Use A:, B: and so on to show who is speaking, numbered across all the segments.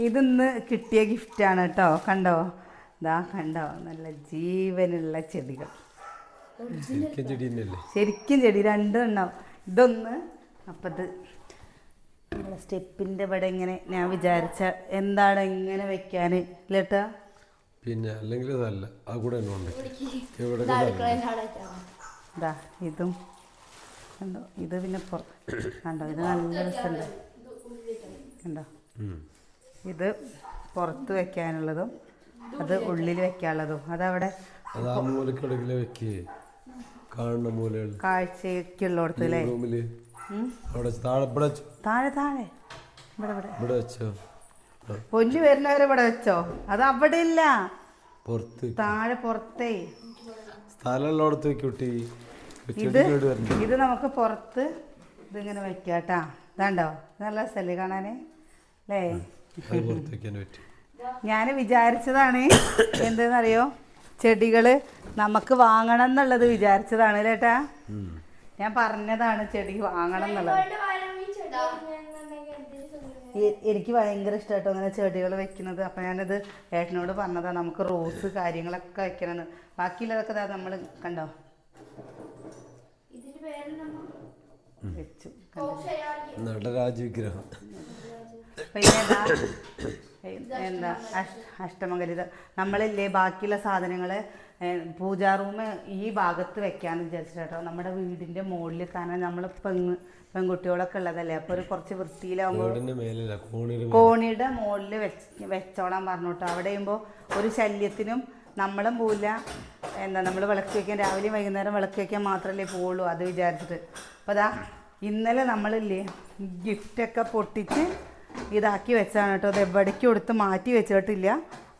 A: ഇതിന്ന് കിട്ടിയ ഗിഫ്റ്റാണ് കേട്ടോ കണ്ടോ? ഇതാ കണ്ടോ? നല്ല ജീവനുള്ള ചെടികൾ.
B: ശരിക്കും ചെടി
A: രണ്ടും ഉണ്ടാവും ഇതൊന്ന് അപ്പം ഇത് നമ്മളെ സ്റ്റെപ്പിന്റെ ഇവിടെ ഇങ്ങനെ ഞാൻ വിചാരിച്ച എന്താണ് ഇങ്ങനെ വെക്കാൻ ഇല്ലേട്ടാ
B: പിന്നെ അല്ലെങ്കിൽ അതല്ല ആ കൂടെ
A: ഇതാ ഇതും കണ്ടോ? ഇത് പിന്നെ പോ കണ്ടോ? ഇത് നല്ല രസമുണ്ട്. കണ്ടോ? ഇത് പുറത്ത് വെക്കാനുള്ളതും അത് ഉള്ളിൽ വെക്കാനുള്ളതും. അതവിടെ കാഴ്ചയ്ക്കുള്ളിടത്ത് അല്ലേ?
B: താഴെ ഇവിടെ
A: താഴെ ഇവിടെ
B: വെച്ചോ. ആ,
A: പൊന്നു വരുന്നവരെ ഇവിടെ വെച്ചോ. അത് അവിടെ ഇല്ല
B: പുറത്ത്
A: താഴെ പുറത്തേ.
B: സ്ഥലമുള്ളടത്ത് വെക്കൂട്ടി
A: ഇത് ഇത് നമുക്ക് പുറത്ത് ഇതിങ്ങനെ വെക്കാട്ടാ. ഇതാണ്ടോ? ഇത് നല്ല സ്ഥലം കാണാനേ? അല്ലേ? ഞാൻ വിചാരിച്ചതാണ് എന്തെന്നറിയോ? ചെടികൾ നമുക്ക് വാങ്ങണം എന്നുള്ളത് വിചാരിച്ചതാണ് ചേട്ടാ ഞാൻ പറഞ്ഞതാണ് ചെടി വാങ്ങണം എന്നുള്ളത്. എനിക്ക് ഭയങ്കര ഇഷ്ടമായിട്ടോ അങ്ങനെ ചെടികൾ വെക്കുന്നത്. അപ്പം ഞാനത് ഏട്ടനോട് പറഞ്ഞതാണ് നമുക്ക് റോസ് കാര്യങ്ങളൊക്കെ വെക്കണമെന്ന് ബാക്കിയുള്ളതൊക്കെ ഇതാ നമ്മൾ കണ്ടോ? വെച്ചു.
B: നടരാജ വിഗ്രഹം
A: പിന്നെ എന്താ എന്താ അഷ്ടമംഗലിത. നമ്മളില്ലേ ബാക്കിയുള്ള സാധനങ്ങൾ പൂജാ റൂം ഈ ഭാഗത്ത് വെക്കാന്ന് വിചാരിച്ചിട്ടോ നമ്മുടെ വീടിന്റെ മുകളിൽ കാരണം നമ്മൾ പെങ്ങ് പെൺകുട്ടികളൊക്കെ ഉള്ളതല്ലേ? അപ്പോൾ ഒരു കുറച്ച് വൃത്തിയിലാവുമ്പോൾ
B: മേലല്ല കോണിയുടെ
A: മുകളിൽ വെച്ച് വെച്ചോളാൻ പറഞ്ഞു കേട്ടോ അവിടെ ചെയ്യുമ്പോൾ ഒരു ശല്യത്തിനും നമ്മളും പോവില്ല. എന്താ നമ്മൾ വിളക്ക് വെക്കാൻ രാവിലെയും വൈകുന്നേരം വിളക്ക് വയ്ക്കാൻ മാത്രമല്ലേ പോവുള്ളൂ അത് വിചാരിച്ചിട്ട്. അപ്പോൾ അതാ ഇന്നലെ നമ്മളില്ലേ ഗിഫ്റ്റൊക്കെ പൊട്ടിച്ച് ഇതാക്കി വെച്ചാണ് കേട്ടോ. അത് എവിടേക്കും എടുത്ത് മാറ്റി വെച്ചിട്ടില്ല.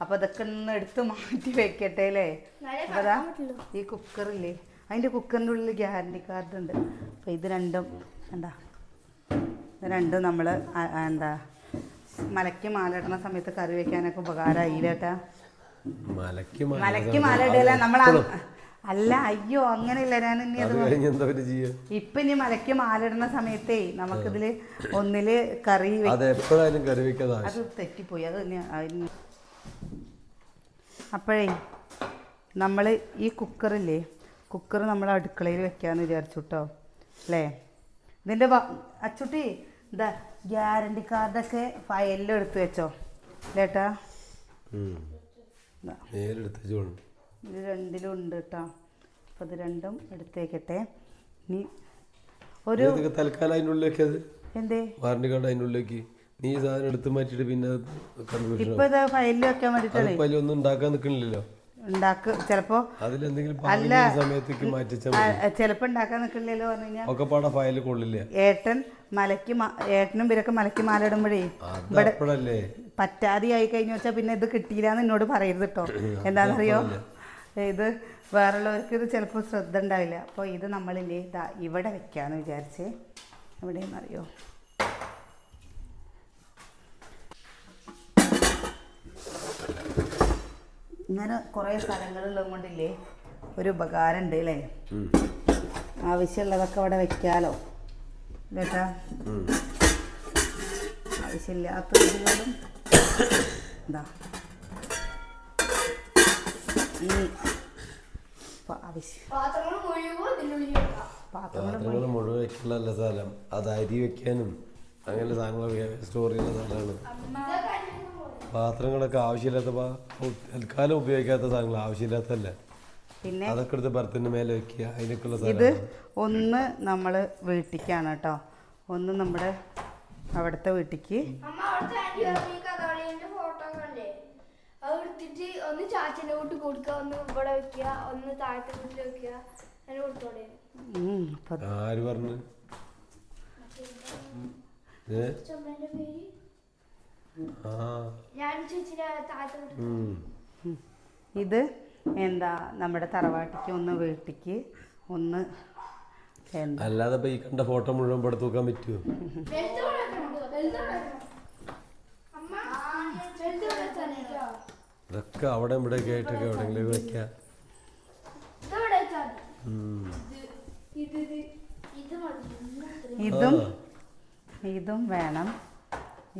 A: അപ്പോൾ അതൊക്കെ ഒന്ന് എടുത്ത് മാറ്റി വെക്കട്ടെ അല്ലേ? അതാ ഈ കുക്കറില്ലേ? അതിന്റെ കുക്കറിന്റെ ഉള്ളിൽ ഗ്യാരണ്ടി കാർഡ് ഉണ്ട്. അപ്പോൾ ഇത് രണ്ടും എന്താ? ഇത് രണ്ടും നമ്മൾ എന്താ മലയ്ക്ക് മാലിടുന്ന സമയത്ത് കറി വെക്കാനൊക്കെ ഉപകാരമായി ആയില്ലേട്ടാ
B: മലക്കി മാല
A: മലയ്ക്ക് മാല ഇടല നമ്മൾ അല്ല അയ്യോ അങ്ങനെയല്ല. ഞാൻ ഇനി അത് ഇപ്പൊ ഇനി മലയ്ക്ക് മാലിടുന്ന സമയത്തേ നമുക്കിതിൽ ഒന്നിൽ കറി
B: എപ്പോഴായാലും കറി വെക്കാതെ.
A: അത് തെറ്റിപ്പോയി. അത് അപ്പോഴേ നമ്മൾ ഈ കുക്കറില്ലേ കുക്കർ നമ്മൾ അടുക്കളയിൽ വെക്കാന്ന് വിചാരിച്ചു കേട്ടോ അല്ലേ ഇതിന്റെ അച്ചുട്ടി എന്താ ഗ്യാരണ്ടി കാർഡൊക്കെ ഫയലിൽ എടുത്ത് വെച്ചോ ലേട്ടാ ദാ,
B: നേരെടുത്ത് ചോളും
A: ഇത് രണ്ടിലും ഉണ്ട് കേട്ടോ അപ്പോൾ ഇത് രണ്ടും എടുത്തേക്കട്ടെ. ഇനി ഒരു
B: തൽക്കാലം അതിന്റെ ഉള്ളിലേക്ക് അത്
A: എന്തേ?
B: വാറണ്ടി കാർഡ് അതിന്റെ ഉള്ളിലേക്ക്. നീ സാധനം എടുത്ത് മാറ്റിയിട്ട് പിന്നെ
A: ഇപ്പൊ ഫയലിൽ വെക്കാൻ വേണ്ടിട്ടാണ്
B: അതിപ്പോ ഒന്നും ഉണ്ടാക്കാൻ നിൽക്കണില്ലല്ലോ.
A: ഉണ്ടാക്ക്. ചിലപ്പോ ചിലപ്പോൾ ഉണ്ടാക്കാൻ കഴിഞ്ഞാൽ
B: ഒക്കെ പാടെ ഫയൽ കൊള്ളില്ല.
A: ഏട്ടൻ മലക്ക് ഏട്ടനും ഇവരൊക്കെ മലക്ക് മാല ഇടുമ്പോഴേ
B: പറ്റാതെ
A: ആയി കഴിഞ്ഞു വെച്ചാൽ പിന്നെ ഇത് കിട്ടിയില്ലാന്ന് എന്നോട് പറയരുത് കേട്ടോ എന്താണെന്നറിയോ? ഇത് വേറുള്ളവർക്ക് ഇത് ചിലപ്പോൾ ശ്രദ്ധ ഉണ്ടാവില്ല. അപ്പോൾ ഇത് നമ്മളില്ലേ ഇതാ ഇവിടെ വെക്കാമെന്ന് വിചാരിച്ച്. എവിടെയെന്നറിയോ ഇങ്ങനെ കുറേ സ്ഥലങ്ങളുള്ളത് കൊണ്ടില്ലേ ഒരു ഉപകാരം ഉണ്ട് അല്ലേ ആവശ്യമുള്ളതൊക്കെ അവിടെ വെക്കാലോ. കേട്ടാ ആവശ്യമില്ലാത്ത എന്താ ഈ
C: പാത്രങ്ങൾ മുഴുവൻ
B: സ്ഥലം അത് അരി വെക്കാനും അങ്ങനെ സാധനങ്ങൾ സ്റ്റോർ ചെയ്യുന്ന സ്ഥലമാണ് പാത്രങ്ങളൊക്കെ ആവശ്യമില്ലാത്ത പാ- തൽക്കാലം ഉപയോഗിക്കാത്ത സാധനങ്ങൾ ആവശ്യമില്ലാത്തല്ല
A: പിന്നെ?
B: അതൊക്കെ എടുത്ത് ബർത്തിന്റെ മേലെ വെക്കുക. അതിനൊക്കെയുള്ള
A: ഇത് ഒന്ന് നമ്മൾ വീട്ടിക്കാണ് കേട്ടോ. ഒന്ന് നമ്മുടെ അവിടുത്തെ വീട്ടിക്ക്
C: അമ്മ അവിടുത്തെ ആന്റി ഈ കഥകളിന്റെ ഫോട്ടോ കണ്ടേ എടുത്തിട്ട് ഒന്ന് ചാച്ചന്റെ കൂട്ട് കൊടുക്കുക ഒന്ന് ഇവിടെ വെക്കുക ഒന്ന് താഴത്തെ വീട്ടിൽ വെക്കുക അങ്ങനെ കൊടുത്തോടെ.
B: ആര് പറഞ്ഞു?
A: ഇത് എന്താ നമ്മുടെ തറവാട്ടിക്ക് ഒന്ന് വീട്ടിക്ക് ഒന്ന്
B: അല്ലാതെ ഈ കണ്ട ഫോട്ടോ മുഴുവൻ ഇവിടെ നോക്കാൻ പറ്റുമോ
C: വലുത് ഇവിടെ വെക്കണം. വലുത് ഇവിടെ വെക്കണം. അമ്മ വലുത് ഇവിടെ വെച്ചാലേ കേട്ടോ.
B: ഇതൊക്കെ അവിടെ ഇവിടെ ഒക്കെ ആയിട്ടൊക്കെ എവിടെയെങ്കിലും വെക്കാം?
C: ഇത്. ഇത് ഇത് ഇത് മതി.
A: ഇതും ഇതും വേണം.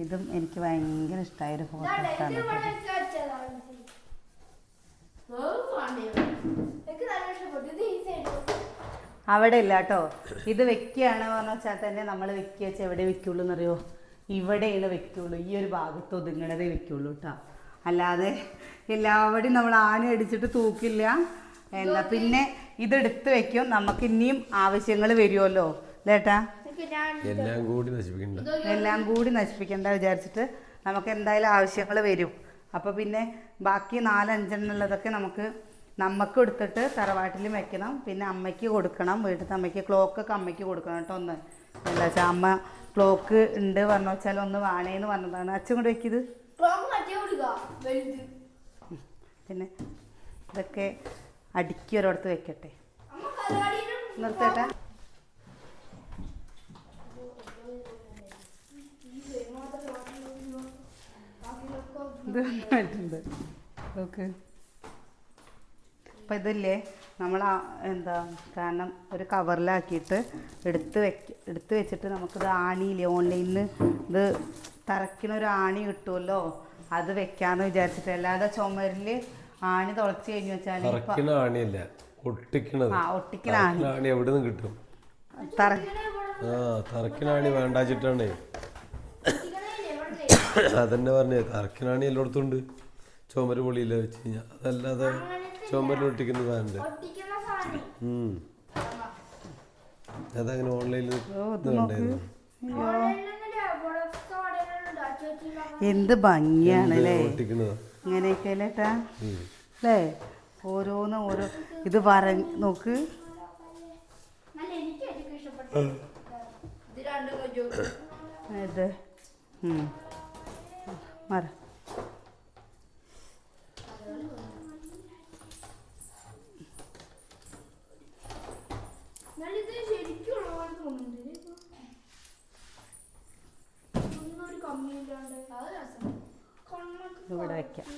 A: ഇതും എനിക്ക് ഭയങ്കര ഇഷ്ടമായ ഒരു ഫോട്ടോ
C: ഇത്
A: ആണ്
C: ഇവിടെ വെച്ച് വെച്ചതാണ്. എനിക്ക് നല്ല ഇഷ്ടപ്പെട്ടു. ഇത് ഈ സൈഡ്
A: അവിടെ ഇല്ല കേട്ടോ. ഇത് വെക്കുകയാണ് പറഞ്ഞ വെച്ചാൽ തന്നെ നമ്മൾ വെക്കുക വെച്ചാൽ എവിടെ വെക്കുള്ളൂ എന്നറിയോ? ഇവിടെയാണ് വെക്കുള്ളൂ. ഈ ഒരു ഭാഗത്ത് ഒതുങ്ങണതേ വെക്കുള്ളൂ കേട്ടോ. അല്ലാതെ എല്ലാവടെയും നമ്മൾ ആണി അടിച്ചിട്ട് തൂക്കില്ല. എന്താ പിന്നെ ഇതെടുത്ത് വെക്കും. നമുക്ക് ഇനിയും ആവശ്യങ്ങൾ വരുമല്ലോ ലേട്ടാ
B: എല്ലാം കൂടി നശിപ്പിക്കണ്ട?
A: എല്ലാം കൂടി നശിപ്പിക്കണ്ട വിചാരിച്ചിട്ട് നമുക്ക് എന്തായാലും ആവശ്യങ്ങൾ വരും. അപ്പോൾ പിന്നെ ബാക്കി നാലഞ്ചെണ്ണുള്ളതൊക്കെ നമുക്ക് നമുക്ക് എടുത്തിട്ട് തറവാട്ടിൽ വെക്കണം. പിന്നെ അമ്മയ്ക്ക് കൊടുക്കണം. വീട്ടിലത്തെ അമ്മയ്ക്ക് ക്ലോക്കൊക്കെ അമ്മയ്ക്ക് കൊടുക്കണം കേട്ടോ ഒന്ന്. എന്താ വെച്ചാൽ അമ്മ ക്ലോക്ക് ഉണ്ട് പറഞ്ഞു വെച്ചാൽ ഒന്ന് വാണേന്ന് പറഞ്ഞതാണ്. അച്ഛൻ കൊണ്ട് വെക്കിയത് പിന്നെ ഇതൊക്കെ അടുക്കി ഒരിടത്ത് വെക്കട്ടെ. നിർത്തട്ടെ? ഇത് നന്നായിട്ടുണ്ട് ഓക്കെ അപ്പം ഇതില്ലേ? നമ്മൾ എന്താ കാരണം ഒരു കവറിലാക്കിയിട്ട് എടുത്ത് വെക്ക എടുത്ത് വെച്ചിട്ട് നമുക്കിത് ആണിയില്ലേ ഓൺലൈനിൽ ഇത് തറയ്ക്കണ ഒരു ആണി കിട്ടുമല്ലോ? അത് വെക്കാന്ന് വിചാരിച്ചിട്ട്. അല്ലാതെ ചുമരിൽ ആണി തുളച്ച് കഴിഞ്ഞു വെച്ചാൽ
B: ആണിയല്ല ഒട്ടിക്കണത്.
A: ആ ആണി.
B: തറക്കണ എവിടെ നിന്ന് കിട്ടും.
A: തറ
B: ആ ആണി വേണ്ടാച്ചിട്ടാണേ. അതന്നെ പറഞ്ഞേ തറക്കിനാണി എല്ലായിടത്തും ഉണ്ട്. ചുമര് പൊളിയില്ല വെച്ച് കഴിഞ്ഞാൽ അതല്ലാതെ ചുമരിൽ ഒട്ടിക്കുന്ന സാധനം. അതങ്ങനെ ഓൺലൈനിൽ
A: ഓ ഇത് നോക്ക് അയ്യോ
C: ഓൺലൈനിലൊന്നുമില്ല, ഇവിടുത്തെ കടയിലുണ്ട്. അച്ചുവെച്ചിയുള്ള
A: എന്ത് ഭംഗിയാണ് അല്ലേ? ഇങ്ങനെയൊക്കെ അല്ലേട്ടാ അല്ലേ? ഓരോന്ന് ഓരോ ഇത് വര നോക്ക്.
C: ഇത്. രണ്ടും കൊഞ്ചു
A: ഇത് ഉം. മര
C: നല്ല ഇത് ശരിക്കും ഉള്ളപോലെ തോന്നുന്നുണ്ട് ഇതിപ്പോ. ഒന്നും ഒരു കമ്മിയില്ലാണ്ട് അത് രസം കണ്ണൊക്കെ
A: ഇവിടെ വയ്ക്കാം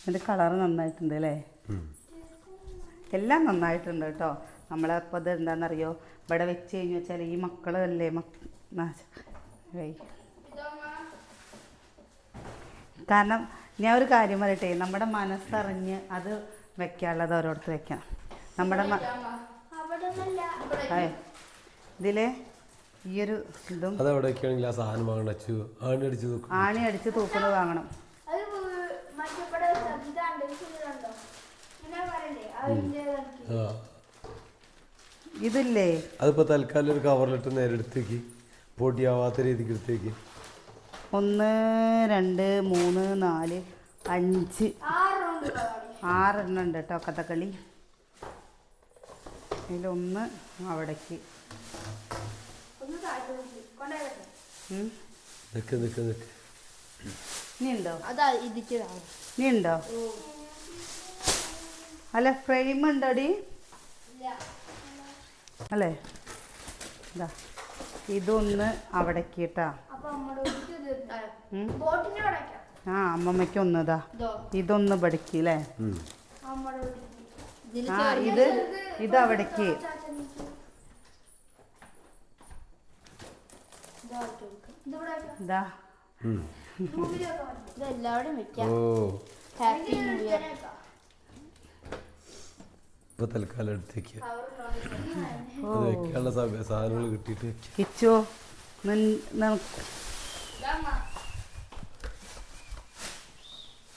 A: ഇതിന്റെ കളറ് നന്നായിട്ടുണ്ട് അല്ലേ എല്ലാം നന്നായിട്ടുണ്ട് കേട്ടോ. നമ്മളപ്പോൾ ഇത് എന്താണെന്നറിയോ? ഇവിടെ വെച്ച് കഴിഞ്ഞു വെച്ചാൽ ഈ മക്കളല്ലേ? കാരണം ഞാൻ ഒരു കാര്യം പറയട്ടെ? നമ്മുടെ മനസ്സറിഞ്ഞ് അത് വെക്കാനുള്ളത് ഓരോരുത്തർ വെക്കണം. നമ്മുടെ ഇതിലെ ഈ ഒരു ഇതും
B: അത് എവിടെയൊക്കെയാണെങ്കിൽ ആ സാധനം വാങ്ങണം അച്ചു ആണി അടിച്ച് നോക്കും
A: ആണി അടിച്ച് തൂക്കുന്നത് വാങ്ങണം. ഇതില്ലേ?
B: അതിപ്പോ തൽക്കാലം ഒരു കവറിലിട്ട് നേരെ എടുത്തേക്ക്. പൊടിയാവാത്ത രീതിക്ക് എടുത്തേക്ക്.
A: ഒന്ന് രണ്ട് മൂന്ന് നാല് അഞ്ച്. ആറെണ്ണം ഉണ്ട് കേട്ടോ കഥകളി. അതിലൊന്ന് അവിടേക്ക്
C: ഒന്ന് താഴ്ത്തു കൊണ്ടുപോയി
A: ഉം.
B: നിക്ക് നിക്ക് നിക്ക്.
A: നീ ഉണ്ടോ
C: അതാ
A: ഇനി ഉണ്ടോ അല്ല ഫ്രെയിം ഉണ്ടോടി? അല്ലേ? ഇതാ. ഇതൊന്ന് അവിടേക്ക്. കേട്ടാ. ആ അമ്മമ്മയ്ക്ക് ഒന്ന് ഇതാ. ഇതൊന്ന് പഠിക്ക് അല്ലേ
B: ഉം.
C: നമ്മുടെ
A: ആ ഇത് ഇത് അവിടേക്ക്.
C: ഇതെല്ലാവരും വെക്കാം
B: ഓ.
C: ഹാപ്പി ന്യൂ ഇയർ
B: ഇപ്പൊ തൽക്കാലം എടുത്തേക്ക്. അത് വെക്കാനുള്ള സമയ- സാധനങ്ങൾ കിട്ടിയിട്ട്.
A: കിച്ചോ.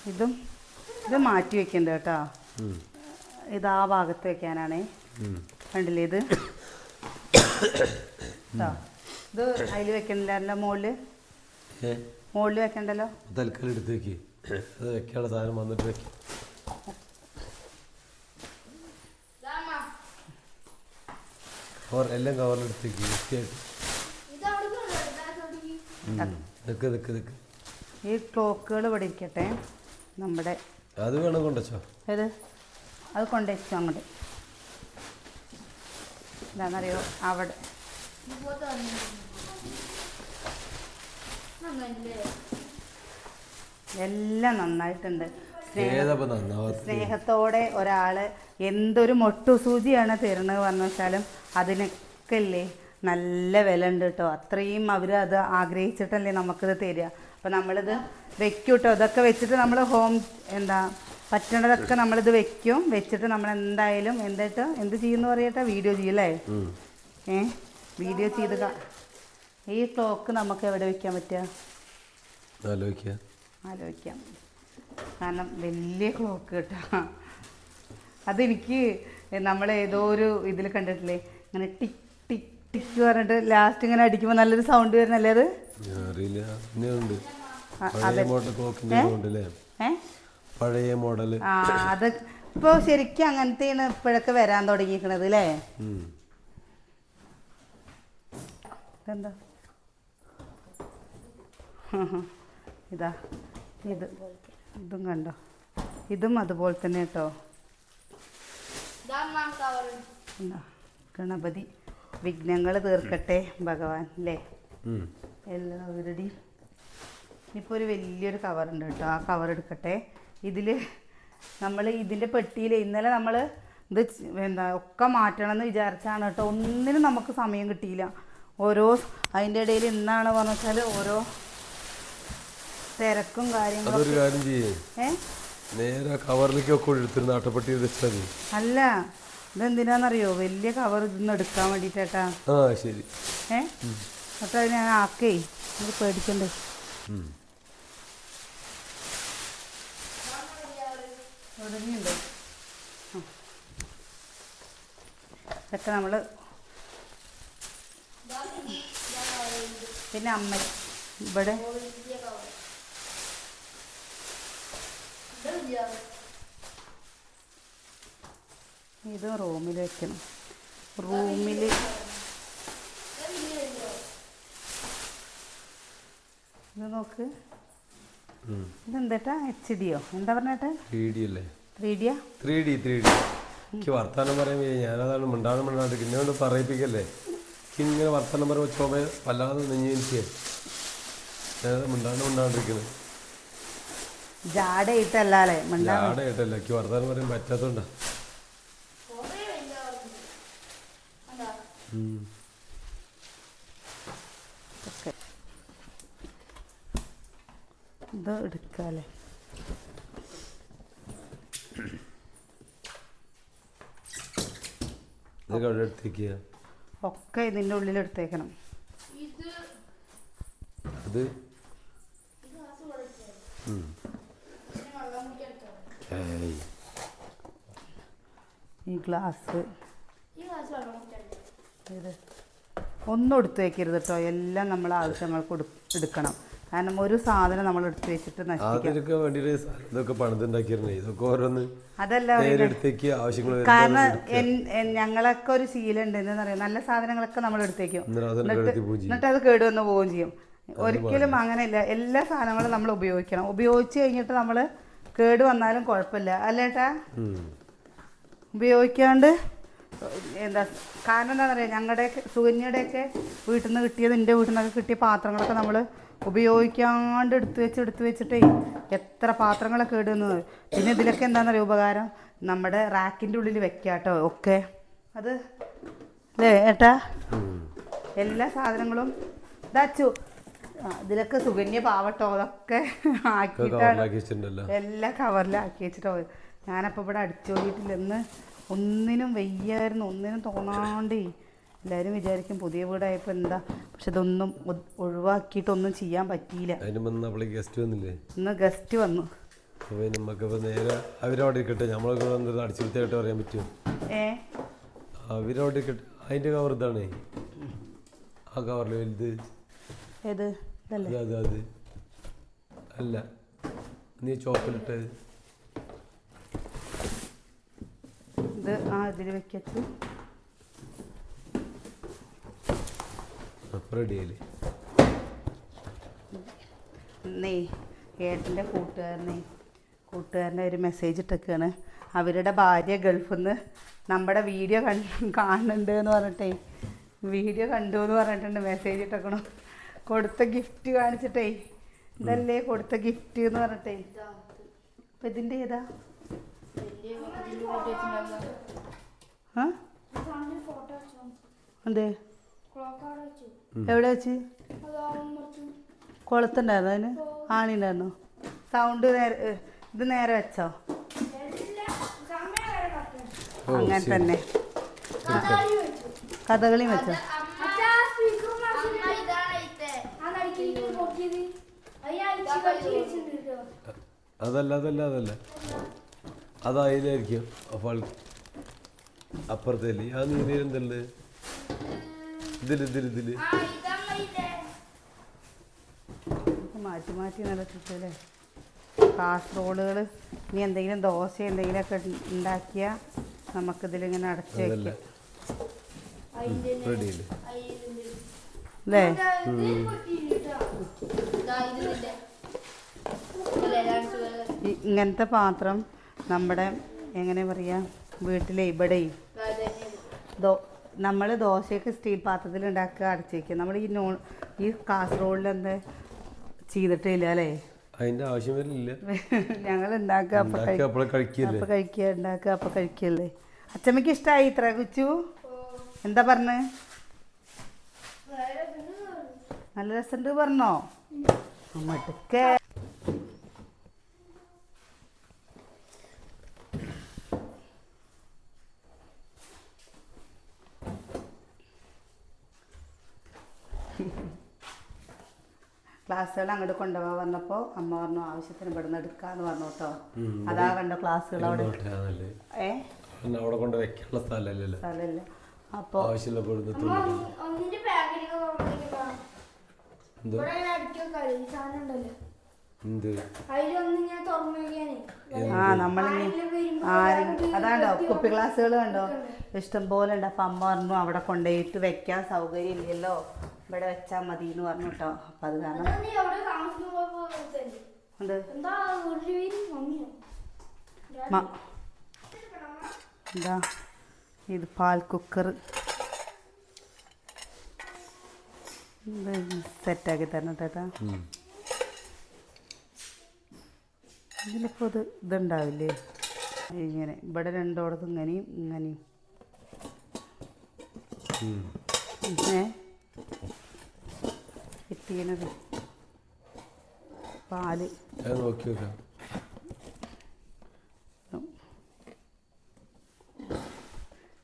A: ഇതും ഇത് മാറ്റി വെക്കണ്ട കേട്ടോ. ഇത് ആ ഭാഗത്ത് വെക്കാനാണേ. കണ്ടില്ലേ ഇത്? ട്ടോ. ഇത് അതിൽ വെക്കണില്ല?
B: മോൾ
A: മുകളിൽ വെക്കണ്ടല്ലോ?
B: തൽക്കാലം എടുത്തേക്ക് അത് വെക്കാനുള്ള സാധനം വന്നിട്ട് വെക്കാം. എല്ലാം കവറിലെടുത്തേക്ക് വൃത്തിയായിട്ട്. ഉം. നിക്ക് നിക്ക് നിക്ക്.
A: ഈ ക്ലോക്കുകൾ ഇവിടെ ഇരിക്കട്ടെ. നമ്മുടെ
B: അത് വേണം കൊണ്ടുവച്ചോ
A: ഏത്? അത് കൊണ്ടുവച്ചു അങ്ങോട്ട്. എന്താണെന്നറിയോ അവിടെ. എല്ലാം നന്നായിട്ടുണ്ട്. സ്നേഹത്തോടെ ഒരാൾ എന്തൊരു മൊട്ടു സൂചിയാണ് തരുന്നത് പറഞ്ഞു വെച്ചാലും അതിനൊക്കെ ഇല്ലേ നല്ല വില ഉണ്ട് കേട്ടോ. അത്രയും അവർ അത് ആഗ്രഹിച്ചിട്ടല്ലേ നമുക്കിത് തരിക. അപ്പോൾ നമ്മളിത് വെക്കും കേട്ടോ ഇതൊക്കെ വെച്ചിട്ട് നമ്മൾ ഹോം എന്താ പറ്റണതൊക്കെ നമ്മളിത് വെക്കും. വെച്ചിട്ട് നമ്മൾ എന്തായാലും എന്തായിട്ട് എന്ത് ചെയ്യുന്നു പറയട്ടെ? വീഡിയോ ചെയ്യല്ലേ? ഏ? വീഡിയോ ചെയ്ത് ഈ ക്ലോക്ക് നമുക്ക് എവിടെ വെക്കാൻ പറ്റുക?
B: ആലോചിക്കാം
A: ആലോചിക്കാം. കാരണം വലിയ ക്ലോക്ക് കേട്ടോ. അതെനിക്ക് നമ്മൾ ഏതോ ഒരു ഇതിൽ കണ്ടിട്ടില്ലേ? ഇങ്ങനെ ടിക് ടിക് ടിക്ക് പറഞ്ഞിട്ട് ലാസ്റ്റ് ഇങ്ങനെ അടിക്കുമ്പോൾ നല്ലൊരു സൗണ്ട് വരുന്നല്ലേ അത്?
B: പഴയ മോഡൽ
A: ആ അത് ഇപ്പോൾ ശരിക്കും അങ്ങനത്തെയാണ് ഇപ്പോഴൊക്കെ വരാൻ തുടങ്ങിയിരിക്കണത് അല്ലേ?
B: ഉം.
A: ഇതാ. ഇത് ഇതും കണ്ടോ? ഇതും അതുപോലെ തന്നെ കേട്ടോ. ഗണപതി വിഘ്നങ്ങൾ തീർക്കട്ടെ ഭഗവാൻ അല്ലേ? എല്ലാവരുടെയും. ഇപ്പോൾ ഒരു വലിയൊരു കവറുണ്ട് കേട്ടോ. ആ കവർ എടുക്കട്ടെ. ഇതിൽ നമ്മൾ ഇതിന്റെ പെട്ടിയിൽ ഇന്നലെ നമ്മൾ ഇത് എന്താ ഒക്കെ മാറ്റണം എന്ന് വിചാരിച്ചാണ് കേട്ടോ. ഒന്നിനും നമുക്ക് സമയം കിട്ടിയില്ല. ഓരോ അതിന്റെ ഇടയിൽ എന്താണ് പറഞ്ഞാൽ വെച്ചാൽ ഓരോ തിരക്കും കാര്യങ്ങളും
B: അതൊരു കാര്യം ചെയ്യേ.
A: ഏ?
B: നേരെ കവറിലേക്കൊക്കെ എടുത്തിരുന്ന ആട്ടപ്പെട്ടി വെച്ചാൽ മതി.
A: അല്ല ഇതെന്തിനാന്നറിയോ? വലിയ കവർ ഇതൊന്നും എടുക്കാൻ വേണ്ടിട്ടേട്ടാ.
B: ആ ശരി.
A: ഏ? അപ്പൊ ഞാൻ ആക്കേ. ഇത് പേടിക്കണ്ടേ. തുടങ്ങിയുണ്ട്. ഇതൊക്കെ നമ്മൾ പിന്നെ അമ്മ ഇവിടെ ഇത് റൂമിൽ വെക്കണം റൂമിൽ ഇത് നോക്ക്.
B: ഇത്
A: ഇതെന്തേട്ടാ? എച്ച് ഡിയോ എന്താ പറഞ്ഞേട്ടാ?
B: ത്രീ ഡി അല്ലേ?
A: ത്രീ ഡിയാ
B: ത്രീ ഡി ത്രീ ഡി എനിക്ക് വർത്താനം പറയാൻ ഞാനതാണ് മിണ്ടാണ് മിണ്ടാണ്ട് പിന്നെ കൊണ്ട് പറയിപ്പിക്കല്ലേ? എനിക്ക് ഇങ്ങനെ വർത്താനം പറയുമ്പോൾ ചോമ വല്ലാതെ നെഞ്ഞു എനിക്ക് മിണ്ടാണ്ട് മിണ്ടാണ്ടിരിക്കുന്നത്
A: ജാടയിട്ടല്ലേ മിണ്ടാ
B: ആടെ കേട്ടല്ല എനിക്ക് വർത്താനം പറയാൻ പറ്റാത്തോണ്ടാ. ഉം.
A: ഒക്കെ ഇത് എടുക്കാല്ലേ
B: ഇതൊക്കെ അവിടെ എടുത്തേക്കുക
A: ഒക്കെ ഇതിന്റെ ഉള്ളിൽ എടുത്തേക്കണം.
B: അത്.
A: ഈ ഗ്ലാസ്. ഇത്. ഒന്നും എടുത്തു വെക്കരുത് കേട്ടോ എല്ലാം നമ്മൾ ആവശ്യങ്ങൾക്ക് എടു- എടുക്കണം. കാരണം ഒരു സാധനം നമ്മൾ എടുത്തു വെച്ചിട്ട് നശിപ്പിക്കാം.
B: അതിനൊക്കെ വേണ്ടിയിട്ട് ഇതൊക്കെ പണിതുണ്ടാക്കിയിരുന്നേ. ഇതൊക്കെ ഓരോന്ന്
A: അതല്ല
B: ആവശ്യങ്ങൾ
A: കാരണം ഞങ്ങളൊക്കെ ഒരു ശീലം ഉണ്ട് എന്ന് പറയാം നല്ല സാധനങ്ങളൊക്കെ നമ്മൾ എടുത്തേക്കും.
B: എന്നിട്ട്
A: അത് കേടുവന്ന് പോവുകയും ചെയ്യും. ഒരിക്കലും അങ്ങനെയല്ല. എല്ലാ സാധനങ്ങളും നമ്മൾ ഉപയോഗിക്കണം. ഉപയോഗിച്ച് കഴിഞ്ഞിട്ട് നമ്മൾ കേട് വന്നാലും കുഴപ്പമില്ല. അല്ലേട്ടാ ഉപയോഗിക്കാണ്ട് എന്താ കാരണം എന്താണെന്ന് അറിയാം ഞങ്ങളുടെ സുകന്യയുടെയൊക്കെ വീട്ടിൽ നിന്ന് കിട്ടിയത് എന്റെ വീട്ടിൽ നിന്നൊക്കെ കിട്ടിയ പാത്രങ്ങളൊക്കെ നമ്മൾ ഉപയോഗിക്കാണ്ട് എടുത്തു വെച്ച് എടുത്തു വെച്ചിട്ടേ എത്ര പാത്രങ്ങളൊക്കെ ഇടുന്നത് പിന്നെ ഇതിലൊക്കെ എന്താണെന്ന് പറയുക ഉപകാരം? നമ്മുടെ റാക്കിന്റെ ഉള്ളിൽ വെക്കാട്ടോ കേട്ടോ ഒക്കെ. അത് അല്ലേ ഏട്ടാ? എല്ലാ സാധനങ്ങളും ഇതാച്ചു ആ, ഇതിലൊക്കെ സുകന്യ പാവട്ടോ അതൊക്കെ ആക്കിയിട്ടാണ്. എല്ലാ കവറിലാക്കി വെച്ചിട്ടോ ഞാനപ്പോൾ ഇവിടെ അടിച്ചു നോക്കിയിട്ടില്ല. ഇന്ന് ഒന്നിനും വയ്യായിരുന്നു. ഒന്നിനും തോന്നാണ്ടേ. എല്ലാവരും വിചാരിക്കും പുതിയ വീടായപ്പോൾ എന്താ? പക്ഷെ ഇതൊന്നും ഒഴിവാക്കിയിട്ടൊന്നും ചെയ്യാൻ പറ്റിയില്ല.
B: ഗസ്റ്റ് വന്നില്ലേ?
A: ഇന്ന് ഗസ്റ്റ് വന്നു.
B: നമുക്കിപ്പോൾ നമുക്ക് നേരെ അവരവിടെ ഇരിക്കട്ടെ. നമ്മളൊക്കെ അടിച്ചു വൃത്തിയായിട്ട് പറയാൻ പറ്റുമോ?
A: ഏ?
B: അവരവിടെ ഇരിക്കട്ടെ. അതിന്റെ കവർ ഇതാണേ. ആ കവറിൽ വലുത്.
A: ഏത്?
B: അത് അത് അല്ല നീ ചോപ്പിലിട്ടത്
A: ഇത് ആ ഇതിൽ വെക്കച്ചു
B: റെഡിയായില്ലേ
A: ഇന്നേ ഏട്ടന്റെ കൂട്ടുകാരനെ കൂട്ടുകാരന്റെ ഒരു മെസ്സേജ് ഇട്ടൊക്കെയാണ് അവരുടെ ഭാര്യ ഗൾഫിൽ നിന്ന് നമ്മുടെ വീഡിയോ കണ്ട് കാണുന്നുണ്ട് എന്ന് പറഞ്ഞിട്ടേ. വീഡിയോ കണ്ടു എന്ന് പറഞ്ഞിട്ടുണ്ട് മെസ്സേജ് ഇട്ടേക്കണം. കൊടുത്ത ഗിഫ്റ്റ് കാണിച്ചിട്ടേ. ഇതല്ലേ കൊടുത്ത ഗിഫ്റ്റ് എന്ന് പറഞ്ഞിട്ടേ. അപ്പൊ ഇതിന്റെ ഏതാ?
C: അതെ
A: എവിടെ വെച്ച്? കൊളത്തുണ്ടായിരുന്നു അതിന്? ആണി ആണിണ്ടായിരുന്നു? സൗണ്ട് നേരെ ഇത് നേരെ വെച്ചോ? അങ്ങനെ തന്നെ.
C: കഥകളിയും വെച്ചു
A: കഥകളിയും വെച്ചോ
C: അച്ഛാ സ്പീക്കർ ആ നടുക്കിലേക്ക് നോക്കിയത് അത് ഞാൻ അയച്ചു കളിച്ച് വെച്ചിട്ടുണ്ട് കേട്ടോ
B: അതല്ല അതല്ല അതല്ല. അതായിരിക്കും അപ്പോൾ അപ്പുറത്തേൽ ആ നീല എന്തല്ലേ
C: ഇതിൽ ഇതിൽ
A: ഇതിൽ. മാറ്റി മാറ്റി നിലച്ചിട്ടല്ലേ കാസറോളുകൾ ഇനി എന്തെങ്കിലും ദോശ എന്തെങ്കിലുമൊക്കെ ഉണ്ടാക്കിയാൽ നമുക്കിതിലിങ്ങനെ അടച്ച്
B: റെഡിയില്ലേ
A: അല്ലേ
C: ഇത് പൊട്ടിയില്ല കേട്ടോ
A: ഈ- ഇങ്ങനത്തെ പാത്രം നമ്മുടെ എങ്ങനെ പറയാ? വീട്ടിലെ ഇവിടെ ദോ നമ്മൾ ദോശയൊക്കെ സ്റ്റീൽ പാത്രത്തിൽ ഉണ്ടാക്കുക അടച്ചേക്കുക. നമ്മൾ ഈ നോൺ ഈ കാസർഗോഡിൽ എന്താ ചെയ്തിട്ടില്ല അല്ലേ?
B: അതിന്റെ ആവശ്യം വരില്ല.
A: ഞങ്ങൾ ഉണ്ടാക്കുക അപ്പം കഴിക്കുക ഉണ്ടാക്കുക അപ്പൊ കഴിക്കല്ലേ? അച്ഛമ്മക്ക് ഇഷ്ടമായി ഇത്ര കുച്ചു? എന്താ പറഞ്ഞ്? നല്ല രസമുണ്ട് പറഞ്ഞോ? മടുക്കേ. ക്ലാസ്സുകൾ അങ്ങോട്ട് കൊണ്ടുപോകാൻ വന്നപ്പോൾ അമ്മ പറഞ്ഞു ആവശ്യത്തിന് ഇവിടെ നിന്ന് എടുക്കാന്ന് പറഞ്ഞു കേട്ടോ. അതാ കണ്ട ക്ലാസ്സുകൾ അവിടെ.
B: അവിടെ കൊണ്ട് വെക്കാനുള്ള സ്ഥലമല്ലല്ലോ.
A: സ്ഥലമില്ല. അപ്പോൾ
B: ആവശ്യമുള്ളപ്പോൾ ഇവിടുന്ന്
C: അമ്മ
B: തിന്നു
C: ഒന്ന് ഒന്നിന്റെ പാക്കറ്റ് തുറന്നിട്ട്
B: എന്തോ
C: ഇവിടെ ഞാൻ അടുക്കി വെക്കാം ഈ സാധനം ഉണ്ടല്ലോ
B: എന്ത്?
A: ആ അതാണ്ടോ? കുപ്പി ക്ലാസ്സുകൾ കണ്ടോ? ഇഷ്ടം പോലെ ഉണ്ട്. അപ്പം അമ്മ പറഞ്ഞു അവിടെ കൊണ്ടുപോയിട്ട് വെക്കാൻ സൗകര്യം ഇല്ലല്ലോ ഇവിടെ വെച്ചാൽ മതി എന്ന് പറഞ്ഞു കേട്ടോ. അപ്പൊ അത് കാരണം
C: എന്താ?
A: ഇത് പാൽ കുക്കർ സെറ്റാക്കി തരണം ചേട്ടാ ഇതിലിപ്പോൾ ഇത് ഇതുണ്ടാവില്ലേ? ഇങ്ങനെ ഇവിടെ രണ്ടോടത്ത് ഇങ്ങനെയും ഇങ്ങനെയും. ഏ? കിട്ടിയത് പാൽ.
B: അത് നോക്കി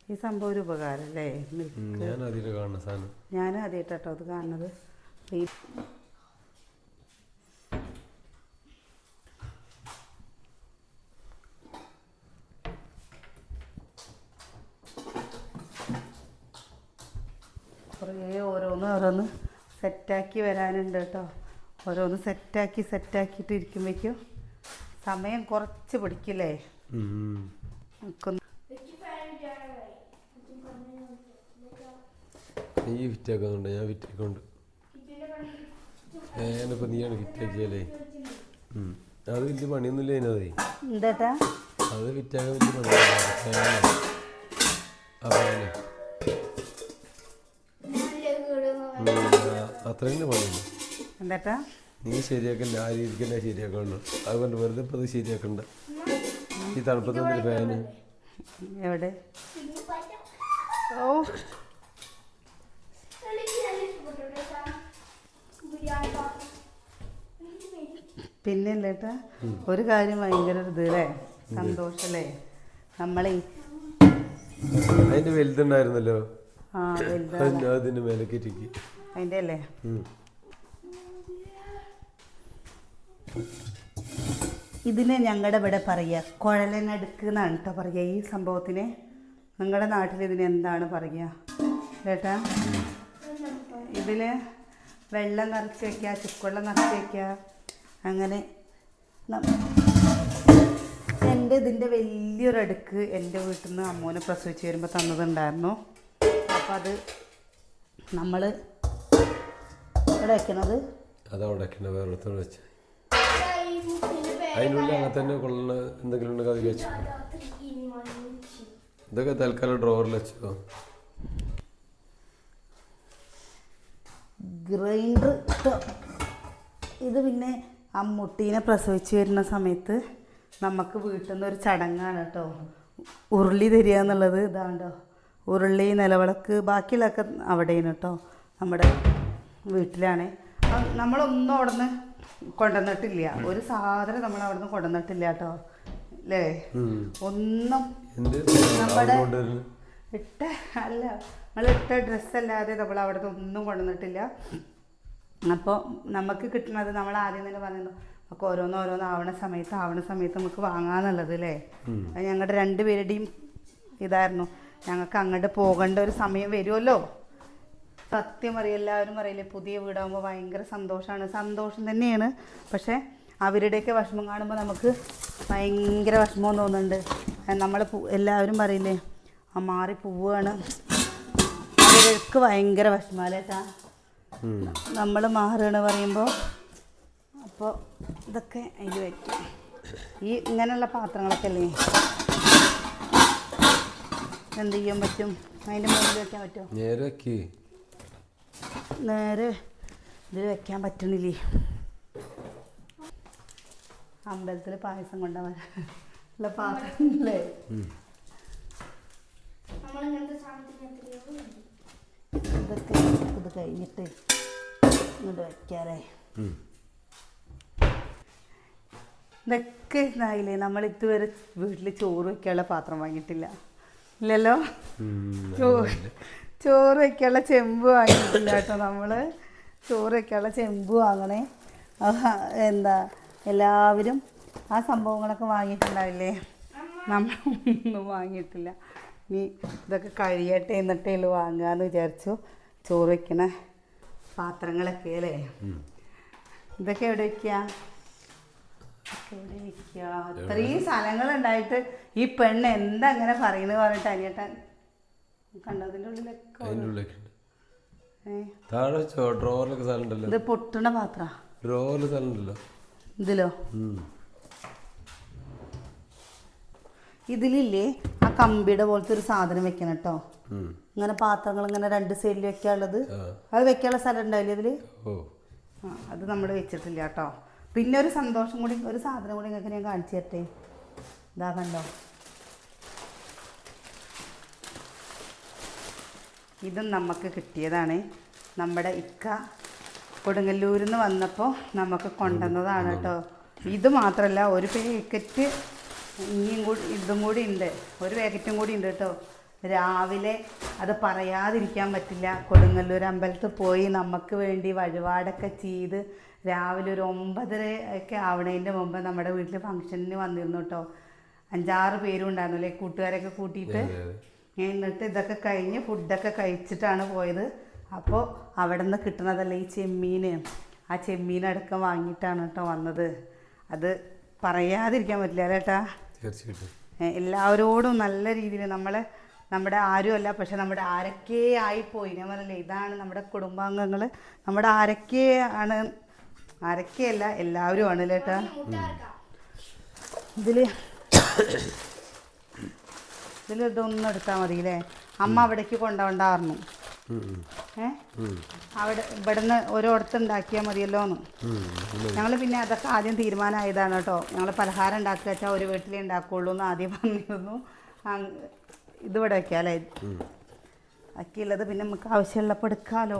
A: ഈ സംഭവം ഒരു ഉപകാരം അല്ലേ?
B: ഞാനും ഞാൻ അതിൽ കാണുന്ന
A: ഞാൻ ആദ്യമായിട്ടോ അത് കാണുന്നത് ഈ കുറേ ഓരോന്ന് ഓരോന്ന് സെറ്റാക്കി വരാനുണ്ട് കേട്ടോ. ഓരോന്ന് സെറ്റാക്കി സെറ്റാക്കിയിട്ട് ഇരിക്കുമ്പോഴേക്കും സമയം കുറച്ച് പിടിക്കില്ലേ?
B: നീ വിറ്റാക്കുന്നുണ്ട് ഞാൻ ഫിറ്റാക്കുന്നുണ്ട് ഞാനിപ്പോൾ നീയാണ് ഫിറ്റാക്കിയാലേ ഉം. അത് വലിയ പണിയൊന്നുമില്ല അതിനതേ
A: എന്താ
B: അത് വിറ്റാക്കാൻ വലിയ പണിയൊന്നുമില്ല ഫാനാണ്. ആ, അത്ര തന്നെ പണിയുള്ളൂ.
A: എന്താ
B: നീ ശരിയാക്കണ്ട ആ രീതിക്ക് തന്നെ ശരിയാക്കാനുള്ളൂ അതുകൊണ്ട് വെറുതെ ഇപ്പം അത് ശരിയാക്കണ്ട. ഈ തണുപ്പത്തൊന്നും ഫാന്.
A: എവിടെ? ഓ. പിന്നെ അല്ലേട്ടാ ഒരു കാര്യം ഭയങ്കര ഇത് അല്ലേ സന്തോഷല്ലേ? നമ്മളെ
B: അതിന്റെ വലുതുണ്ടായിരുന്നല്ലോ. അതിന്റെ അതിന്റെ മേലെ കയറ്റിക്ക്
A: അതിന്റെ അല്ലേ. ഇതിനെ ഞങ്ങളുടെ ഇവിടെ പറയുക. കുഴലനടുക്ക് എന്നാണ് കേട്ടോ പറയുക. ഈ സംഭവത്തിന് നിങ്ങളുടെ നാട്ടിൽ ഇതിന് എന്താണ് പറയുക? ചേട്ടാ ഇതിൽ വെള്ളം നിറച്ച് വയ്ക്കുക ചുക്കുവെള്ളം നിറച്ച് വയ്ക്കുക അങ്ങനെ എന്റെ ഇതിന്റെ വലിയൊരു അടുക്ക് എന്റെ വീട്ടിൽ നിന്ന് അമ്മൂനെ പ്രസവിച്ച് വരുമ്പോൾ തന്നതുണ്ടായിരുന്നു. അപ്പോൾ അത് നമ്മൾ ഇവിടെ വയ്ക്കണത്
B: അതവിടെ വെക്കണ്ട വേറൊരുത്തോട് വെച്ച്. അതിനുള്ളിൽ അങ്ങനെ തന്നെ കൊള്ളുന്ന എന്തെങ്കിലും ഉണ്ടെങ്കിൽ അതിൽ വെച്ചു ഇതൊക്കെ തൽക്കാലം ഡ്രോവറിൽ വെച്ചോ
A: ഗ്രൈൻഡർ ഇത് പിന്നെ അമ്മുട്ടീനെ പ്രസവിച്ച് വരുന്ന സമയത്ത് നമുക്ക് വീട്ടിൽ നിന്ന് ഒരു ചടങ്ങാണ് കേട്ടോ. ഉരുളി തരിക എന്നുള്ളത് ഇതാണ്ടോ. ഉരുളി നിലവിളക്ക് ബാക്കിയുള്ളതൊക്കെ അവിടെയാണ് കേട്ടോ. നമ്മുടെ വീട്ടിലാണ്. നമ്മളൊന്നും അവിടെ നിന്ന് കൊണ്ടുവന്നിട്ടില്ല. ഒരു സാധനം നമ്മൾ അവിടെ നിന്ന് കൊണ്ടുവന്നിട്ടില്ല കേട്ടോ. അല്ലേ ഒന്നും നമ്മുടെ- ഇട്ട അല്ല നമ്മൾ ഇട്ട ഡ്രസ്സല്ലാതെ നമ്മൾ അവിടെ നിന്ന് ഒന്നും കൊണ്ടുവന്നിട്ടില്ല. അപ്പോൾ നമുക്ക് കിട്ടുന്നത് നമ്മൾ ആദ്യം തന്നെ പറയുന്നു നമുക്ക് ഓരോന്ന് ഓരോന്ന് ആവണ സമയത്ത് ആവണ സമയത്ത് നമുക്ക് വാങ്ങാന്നുള്ളത് അല്ലേ ഞങ്ങളുടെ രണ്ടുപേരുടെയും ഇതായിരുന്നു. ഞങ്ങൾക്ക് അങ്ങോട്ട് പോകേണ്ട ഒരു സമയം വരുമല്ലോ സത്യം പറയും എല്ലാവരും പറയില്ലേ പുതിയ വീടാകുമ്പോൾ ഭയങ്കര സന്തോഷമാണ് സന്തോഷം തന്നെയാണ്. പക്ഷേ അവരുടെയൊക്കെ വിഷമം കാണുമ്പോൾ നമുക്ക് ഭയങ്കര വിഷമം തോന്നുന്നുണ്ട്. നമ്മൾ എല്ലാവരും പറയില്ലേ ആ മാറി പോവുകയാണ് അവർക്ക് ഭയങ്കര വിഷമാലേട്ടാ നമ്മൾ മാറുകയാണ് പറയുമ്പോൾ അപ്പോൾ ഇതൊക്കെ അതിൽ വയ്ക്കും ഈ ഇങ്ങനെയുള്ള പാത്രങ്ങളൊക്കെ അല്ലേ എന്ത് ചെയ്യാൻ പറ്റും? അതിന്റെ മുകളിൽ വയ്ക്കാൻ പറ്റുമോ?
B: നേരെ
A: നേരെ ഇതിൽ വെക്കാൻ പറ്റണില്ലേ? അമ്പലത്തിൽ പായസം കൊണ്ടുപോകാൻ ഉള്ള പാത്രം അല്ലേ. ഇതൊക്കെ ഇത് കഴിഞ്ഞിട്ട് ഇങ്ങോട്ട്
B: വയ്ക്കാറേ.
A: ഇതൊക്കെ ഇതായില്ലേ? നമ്മൾ ഇതുവരെ വീട്ടിൽ ചോറ് വെക്കാനുള്ള പാത്രം വാങ്ങിയിട്ടില്ല. ഇല്ലല്ലോ? ചോറ് ചോറ് വെക്കാനുള്ള ചെമ്പ് വാങ്ങിയിട്ടില്ല കേട്ടോ നമ്മൾ ചോറ് വെക്കാനുള്ള ചെമ്പ് വാങ്ങണേ. എന്താ എല്ലാവരും ആ സംഭവങ്ങളൊക്കെ വാങ്ങിയിട്ടുണ്ടാവില്ലേ? നമ്മളൊന്നും വാങ്ങിയിട്ടില്ല. ഇനി ഇതൊക്കെ കഴിയട്ടെ എന്നിട്ടേ വാങ്ങാന്ന് വിചാരിച്ചു. ചോറ് വയ്ക്കണ പാത്രങ്ങളൊക്കെ അല്ലേ? ഇതൊക്കെ എവിടെ വയ്ക്കുക എവിടെ വയ്ക്കുക അത്രയും സ്ഥലങ്ങളുണ്ടായിട്ട് ഈ പെണ്ണ് എന്താ അങ്ങനെ പറയുന്നത് പറഞ്ഞിട്ട് അനിയേട്ടൻ കണ്ടതിന്റെ ഉള്ളിലൊക്കെ
B: അതിന്റെ ഉള്ളിലൊക്കെ ഉണ്ട്.
A: ഏ,
B: താഴെ വെച്ചോ ഡ്രോറിലൊക്കെ സ്ഥലം ഉണ്ടല്ലോ
A: ഇത് പൊട്ടണ പാത്ര.
B: ഡ്രോറിൽ സ്ഥലം ഉണ്ടല്ലോ
A: ഇതിലോ? ഇതിലില്ലേ? ആ കമ്പിയുടെ പോലത്തെ ഒരു സാധനം വെക്കണം കേട്ടോ. ഇങ്ങനെ പാത്രങ്ങൾ ഇങ്ങനെ രണ്ട് സൈഡിൽ വെക്കാനുള്ളത്. അത് വെക്കാനുള്ള സ്ഥലം ഉണ്ടാവില്ലേ ഇതിൽ? ആ അത് നമ്മൾ വെച്ചിട്ടില്ല കേട്ടോ. പിന്നെ ഒരു സന്തോഷം കൂടി ഒരു സാധനം കൂടി നിങ്ങൾക്ക് ഞാൻ കാണിച്ചു തരട്ടെ? ഇതാ കണ്ടോ? ഇതും നമുക്ക് കിട്ടിയതാണ്. നമ്മുടെ ഇക്ക കൊടുങ്ങല്ലൂരിൽ നിന്ന് വന്നപ്പോൾ നമുക്ക് കൊണ്ടുവന്നതാണ് കേട്ടോ. ഇത് മാത്രമല്ല ഒരു പാക്കറ്റ് ഇനിയും കൂടി ഇതും കൂടി ഉണ്ട്. ഒരു പാക്കറ്റും കൂടി ഉണ്ട് കേട്ടോ. രാവിലെ അത് പറയാതിരിക്കാൻ പറ്റില്ല. കൊടുങ്ങല്ലൂർ അമ്പലത്തിൽ പോയി നമുക്ക് വേണ്ടി വഴിപാടൊക്കെ ചെയ്ത് രാവിലെ ഒരു ഒമ്പതര ഒക്കെ ആവണതിന്റെ മുമ്പ് നമ്മുടെ വീട്ടിൽ ഫംഗ്ഷനിന് വന്നിരുന്നു കേട്ടോ. അഞ്ചാറ് പേരും ഉണ്ടായിരുന്നു അല്ലേ കൂട്ടുകാരൊക്കെ കൂട്ടിയിട്ട്. എന്നിട്ട് ഇതൊക്കെ കഴിഞ്ഞ് ഫുഡൊക്കെ കഴിച്ചിട്ടാണ് പോയത്. അപ്പോൾ അവിടെ നിന്ന് കിട്ടുന്നതല്ല ഈ ചെമ്മീൻ ആ ചെമ്മീനടക്കം വാങ്ങിയിട്ടാണ് കേട്ടോ വന്നത്. അത് പറയാതിരിക്കാൻ പറ്റില്ല
B: തീർച്ചയായിട്ടും.
A: എല്ലാവരോടും നല്ല രീതിയിൽ നമ്മളെ നമ്മുടെ ആരുമല്ല പക്ഷെ നമ്മുടെ ആരൊക്കെ ആയിപ്പോയി. ഞാൻ പറഞ്ഞില്ലേ ഇതാണ് നമ്മുടെ കുടുംബാംഗങ്ങൾ. നമ്മുടെ ആരൊക്കെ ആണ് ആരൊക്കെയല്ല എല്ലാവരും ആണ് ഏട്ടാ? ഇതിൽ ഇതിൽ ഇതൊന്നും എടുത്താൽ മതി അല്ലേ അമ്മ അവിടേക്ക് കൊണ്ടുപോണ്ടായിരുന്നു. ഏ? അവിടെ ഇവിടുന്ന് ഒരിടത്ത് ഉണ്ടാക്കിയാൽ മതിയല്ലോ എന്ന്. ഞങ്ങൾ പിന്നെ അതൊക്കെ ആദ്യം തീരുമാനമായതാണ് കേട്ടോ. ഞങ്ങൾ പലഹാരം ഉണ്ടാക്കുക വെച്ചാൽ ഒരു വീട്ടിലേ ഉണ്ടാക്കുള്ളൂ എന്ന് ആദ്യം പറഞ്ഞിരുന്നു. ഇതിവിടെ വെക്കാം അല്ലേ. ബാക്കിയുള്ളത് പിന്നെ നമുക്ക് ആവശ്യമുള്ളപ്പോൾ എടുക്കാമല്ലോ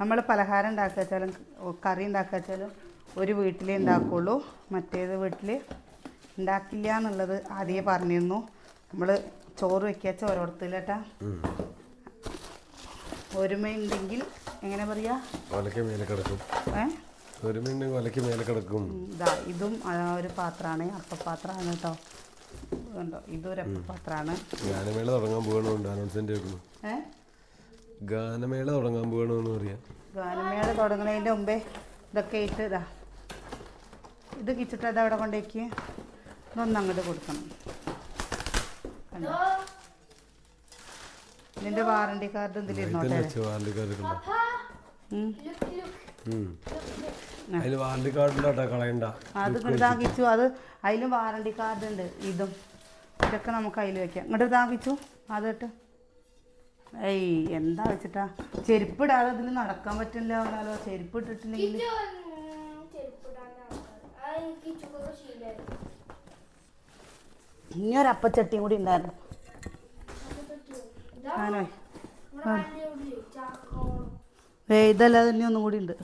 A: നമ്മൾ പലഹാരം ഉണ്ടാക്കുക വെച്ചാലും കറി ഉണ്ടാക്കുക വെച്ചാലും ഒരു വീട്ടിലേ ഉണ്ടാക്കുള്ളൂ. മറ്റേത് വീട്ടിൽ ഉണ്ടാക്കില്ല എന്നുള്ളത് ആദ്യമേ പറഞ്ഞിരുന്നു. നമ്മൾ ചോറ് വെക്കുക ചോരോടത്തില്ല കേട്ടാ
B: ഉം.
A: ഒരുമയുണ്ടെങ്കിൽ എങ്ങനെ പറയാ?
B: മേലെ കിടക്കും. മേലെ കിടക്കും.
A: ഇതാ ഇതും ഒരു പാത്രമാണ് അപ്പപ്പാത്രമാണ് കേട്ടോ കണ്ടോ ഇതൊരു അപ്പപ്പാത്രമാണ്
B: ഗാനമേള തുടങ്ങാൻ അനൗൺസ്മെന്റ് ഗാനമേള തുടങ്ങാൻ പോകണമെന്ന് പറയാം.
A: ഗാനമേള തുടങ്ങുന്നതിന്റെ മുമ്പേ ഇതൊക്കെ ഇട്ട് ഇതാ. ഇത് കിച്ചിട്ട് അത് അവിടെ കൊണ്ടേക്ക്. ഇതൊന്നും അങ്ങോട്ട് കൊടുക്കണം. ഇതിന്റെ വാറണ്ടി കാർഡ് ഇതിലിരുന്നോട്ടെ
B: വാറണ്ടി കാർഡ്. അതിൽ കളയണ്ട.
A: അത് ഇതാക്കിച്ചു അത് അതിലും വാറണ്ടി കാർഡ് ഉണ്ട്. ഇതും. ഇതൊക്കെ നമുക്ക് അതിൽ വെക്കാം. ഇങ്ങോട്ട് ഇതാക്കിച്ചു അതിട്ട് ഏയ് എന്താ വെച്ചിട്ടാ? ചെരുപ്പ് ഇടാതെ ഇതിൽ നടക്കാൻ പറ്റില്ല എന്നാലോ ചെരുപ്പ് ഇട്ടിട്ടുണ്ടെങ്കിൽ
C: കിച്ചു, ഉം, ചെരുപ്പിടാണ്ട് നടക്കാറ്. അത് എനിക്ക് കിച്ചുക്കൊക്കെ ശീലമായിരുന്നു.
A: ഇനി ഒരു അപ്പച്ചട്ടിയും കൂടി ഉണ്ടായിരുന്നു.
C: ചാക്കോളം
A: ഏ ഇതല്ലാതെ തന്നെ ഒന്നും കൂടി ഉണ്ട്.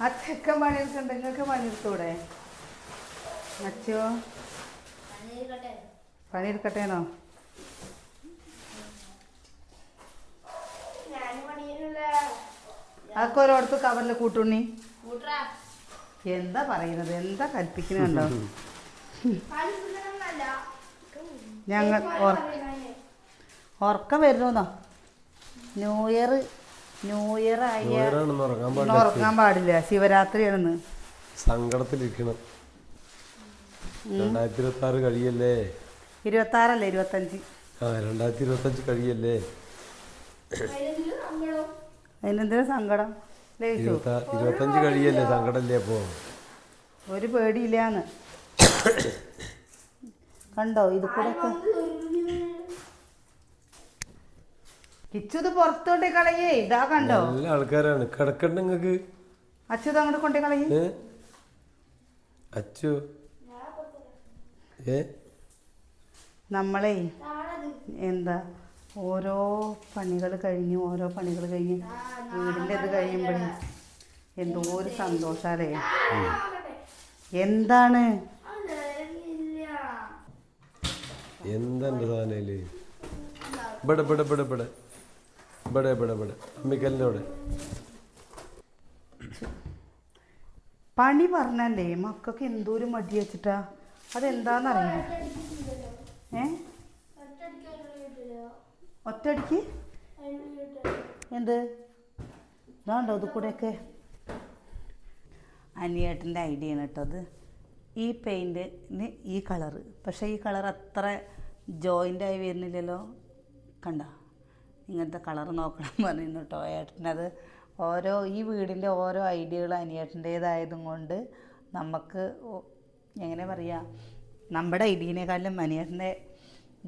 A: ആ ചെക്കൻ പണിയെടുക്കണ്ട നിങ്ങൾക്ക് പണിയെടുത്തൂടെ അച്ഛോ. പണിയെടുക്കട്ടേനോ
C: ഞാൻ പണിയിലുള്ള
A: അതൊക്കെ ഓരോടത്ത് കവറിൽ കൂട്ടുണ്ണി. എന്താ പറയുന്നത്? എന്താ കൽപ്പിക്കുന്നുണ്ടോ? ഞങ്ങൾ ഉറക്കം വരുന്നോ ന്യൂ ഇയർ ന്യൂ ഇയർ ആയി
B: ഉറങ്ങാൻ പാടില്ല
A: ശിവരാത്രിയാണെന്ന്.
B: സങ്കടത്തിലിരിക്കണം. രണ്ടായിരത്തി ഇരുപത്തി ആറ് കഴിയല്ലേ?
A: ഇരുപത്താറല്ലേ? ഇരുപത്തഞ്ച്.
B: ആ രണ്ടായിരത്തി ഇരുപത്തഞ്ച് കഴിയല്ലേ?
C: അതിലെന്തിലും നമ്മളോ
A: അതിനെന്തിനാ സങ്കടം?
B: ഇരുപത്തഞ്ച് കഴിയല്ലേ സങ്കടല്ലേ അപ്പോ
A: ഒരു പേടിയില്ലാന്ന്. കണ്ടോ ഇത് കൂടെ കിച്ചു ഇത് പുറത്തോട്ടേ കളയേ. ഇതാ കണ്ടോ?
B: നല്ല ആൾക്കാരാണ്. കിടക്കണ്ട നിങ്ങക്ക്
A: അച്ചു ഇത് അങ്ങോട്ട് കൊണ്ടേ കളയേ.
B: അച്ചു. ഏ?
A: നമ്മളെ എന്താ? ഓരോ പണികൾ കഴിഞ്ഞ് ഓരോ പണികൾ കഴിഞ്ഞ് വീടിന്റെ ഇത് കഴിയുമ്പോഴേ എന്തോ ഒരു സന്തോഷാലേ. എന്താണ്?
B: എന്താ എന്റെ സാധനയിൽ? ഇവിടെ ഇവിടെ ഇവിടെ ഇവിടെ. ഇവിടെ ഇവിടെ ഇവിടെ. അമ്മിക്കലിന്റെ അവിടെ
A: പണി പറഞ്ഞല്ലേ? മക്കൾക്ക് എന്തോരം മടി വെച്ചിട്ടാ. അതെന്താന്നറിയാം ഏ? ഒറ്റയടിക്ക്? എന്ത്? ഇതാണ്ടോ ഇത് കൂടെയൊക്കെ? അനിയേട്ടന്റെ ഐഡിയ ആണ് കേട്ടോ അത്. ഈ പെയിന്റിന് ഈ കളറ് പക്ഷേ ഈ കളർ അത്ര ജോയിന്റായി വരുന്നില്ലല്ലോ. കണ്ട? ഇങ്ങനത്തെ കളർ നോക്കണം പറയുന്നു കേട്ടോ ഏട്ടനത് ഓരോ ഈ വീടിന്റെ ഓരോ ഐഡിയകൾ അനിയേട്ടന്റേതായതും കൊണ്ട് നമുക്ക് എങ്ങനെ പറയുക നമ്മുടെ ഐഡിയനേക്കാളും അനിയേട്ടന്റെ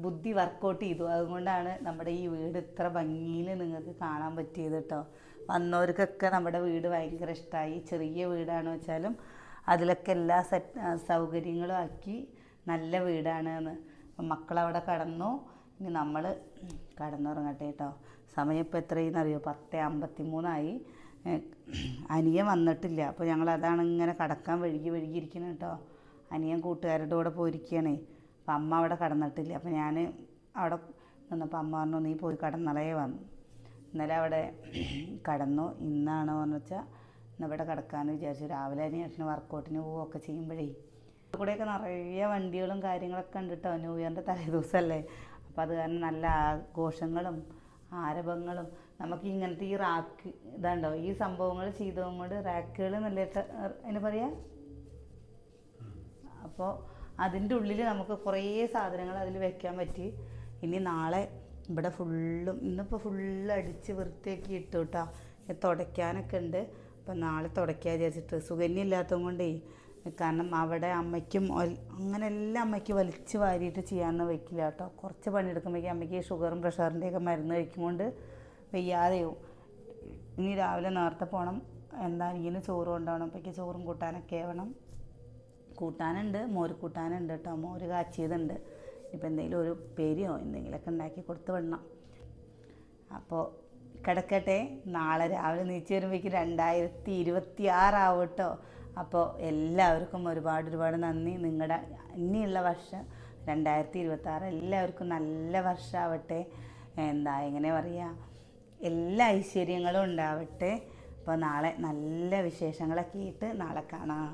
A: ബുദ്ധി വർക്കൗട്ട് ചെയ്തു. അതുകൊണ്ടാണ് നമ്മുടെ ഈ വീട് ഇത്ര ഭംഗിയിൽ നിങ്ങൾക്ക് കാണാൻ പറ്റിയത് കേട്ടോ വന്നവർക്കൊക്കെ നമ്മുടെ വീട് ഭയങ്കര ഇഷ്ടമായി ചെറിയ വീടാണെന്ന് വെച്ചാലും അതിലൊക്കെ എല്ലാ സെറ്റ് സൗകര്യങ്ങളും ആക്കി നല്ല വീടാണ് എന്ന്. മക്കളവിടെ കടന്നു. ഇനി നമ്മൾ കടന്നുറങ്ങട്ടെ കേട്ടോ സമയം ഇപ്പോൾ എത്രയെന്നറിയോ പത്ത് അമ്പത്തി മൂന്നായി അനിയൻ വന്നിട്ടില്ല. അപ്പോൾ ഞങ്ങൾ അതാണ് ഇങ്ങനെ കടക്കാൻ വഴുകി വഴുകിയിരിക്കുന്നത് കേട്ടോ അനിയൻ കൂട്ടുകാരുടെ കൂടെ പോയിരിക്കുകയാണേ അപ്പം അമ്മ അവിടെ കടന്നിട്ടില്ല. അപ്പം ഞാൻ അവിടെ നിന്നപ്പോൾ അമ്മ പറഞ്ഞു നീ പോയി കടന്നളേ വന്നു. ഇന്നലെ അവിടെ കടന്നു. ഇന്നാണോ? എന്ന് വെച്ചാൽ ഇന്ന് ഇവിടെ കിടക്കാമെന്ന് വിചാരിച്ചു. രാവിലെ അനിയേട്ടന് വർക്കൗട്ടിന് പോവുകയൊക്കെ ചെയ്യുമ്പോഴേ. കൂടെയൊക്കെ നിറയെ വണ്ടികളും കാര്യങ്ങളൊക്കെ കണ്ടിട്ടോ? ന്യൂ ഇയറിന്റെ തലേ ദിവസമല്ലേ? അപ്പോൾ അത് കാരണം നല്ല ആഘോഷങ്ങളും ആരവങ്ങളും. നമുക്ക് ഇങ്ങനത്തെ ഈ റാക്ക് ഇതാണ്ടോ? ഈ സംഭവങ്ങൾ ചെയ്തതും കൊണ്ട് റാക്കുകൾ നല്ല അതിന് പറയാ? അപ്പോൾ അതിന്റെ ഉള്ളിൽ നമുക്ക് കുറേ സാധനങ്ങൾ അതിൽ വെക്കാൻ പറ്റി. ഇനി നാളെ ഇവിടെ ഫുള്ളും ഇന്നിപ്പോൾ ഫുള്ള് അടിച്ച് വൃത്തിയാക്കി ഇട്ടു കേട്ടോ തുടയ്ക്കാനൊക്കെ ഉണ്ട്. അപ്പം നാളെ തുടയ്ക്കാൻ വിചാരിച്ചിട്ട്. സുകന്യ ഇല്ലാത്തത് കൊണ്ടേ കാരണം അവിടെ അമ്മയ്ക്കും അങ്ങനെ എല്ലാം അമ്മയ്ക്ക് വലിച്ചു വാരിയിട്ട് ചെയ്യാമെന്ന് വെക്കില്ല കേട്ടോ കുറച്ച് പണിയെടുക്കുമ്പോഴേക്കും അമ്മയ്ക്ക് ഷുഗറും പ്രഷറിന്റെയൊക്കെ മരുന്ന് കഴിക്കുമ്പോണ്ട് വയ്യാതെയാവും. ഇനി രാവിലെ നേരത്തെ പോകണം എന്താ ഇങ്ങനെ ചോറ് കൊണ്ടുപോകണം. അപ്പോഴേക്ക് ചോറും കൂട്ടാനൊക്കെ ആവണം. കൂട്ടാനുണ്ട് മോര് കൂട്ടാനുണ്ട് കേട്ടോ മോര് കാച്ചിയതുണ്ട്. ഇപ്പം എന്തെങ്കിലും ഒരു പേരിയോ എന്തെങ്കിലുമൊക്കെ ഉണ്ടാക്കി കൊടുത്ത് വിടണം. അപ്പോൾ കിടക്കട്ടെ. നാളെ രാവിലെ നീച്ച് വരുമ്പോഴേക്കും രണ്ടായിരത്തി ഇരുപത്തി ആറാവും കേട്ടോ അപ്പോൾ എല്ലാവർക്കും ഒരുപാട് ഒരുപാട് നന്ദി. നിങ്ങളുടെ ഇനിയുള്ള വർഷം രണ്ടായിരത്തി ഇരുപത്തി എല്ലാവർക്കും നല്ല വർഷമാവട്ടെ എന്താ എങ്ങനെ പറയുക എല്ലാ ഐശ്വര്യങ്ങളും ഉണ്ടാവട്ടെ. അപ്പോൾ നാളെ നല്ല വിശേഷങ്ങളൊക്കെ ഇട്ട് നാളെ കാണാം.